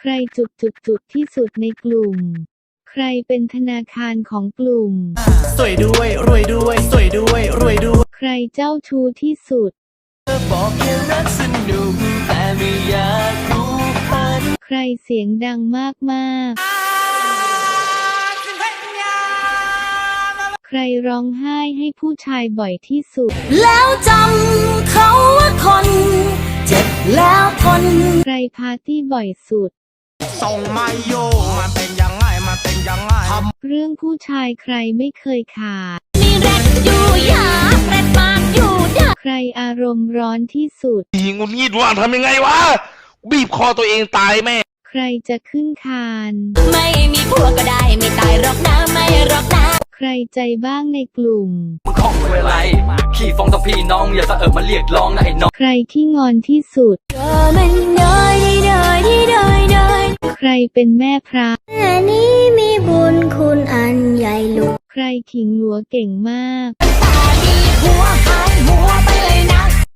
ใครจุดจุดจุดที่สุดในกลุ่ม ใครเป็นธนาคารของกลุ่ม สวยด้วยรวยด้วย สวยด้วยรวยด้วยใครเจ้าชู้ที่สุด บอกแค่รักสนุกแต่ไม่อยากรู้พันใครเสียงดังมากๆใครร้องไห้ให้ผู้ชายบ่อยที่สุด แล้วจำเขาว่าคน เจ็บแล้วทนใครปาร์ตี้บ่อยสุด ส่งมาโยมันเป็นยังไงมันเป็นยังไงเรื่องผู้ชายใครไม่เคยขาด มีแรดอยู่ยาแรดปากอยู่เด้อใครอารมณ์ร้อนที่สุดยิงงุนงิดว่าทำยังไงวะ บีบคอตัวเองตายแม่ ใครจะขึ้นคาน ไม่มีผัวก็ได้ไม่ตายหรอกนะไม่หรอกนะใครใจบ้างในกลุ่ม มึงของเวลาขี้ฟองต้องพี่น้องอย่าสะเอิบมาเรียกร้องนะไอ้น้อง ใครที่งอนที่สุด เธอมันน้อ รเป็นแม่พระแค่นี้มีบุญคุณอันใหญ่หลวง ใครขิงหัวเก่งมากตา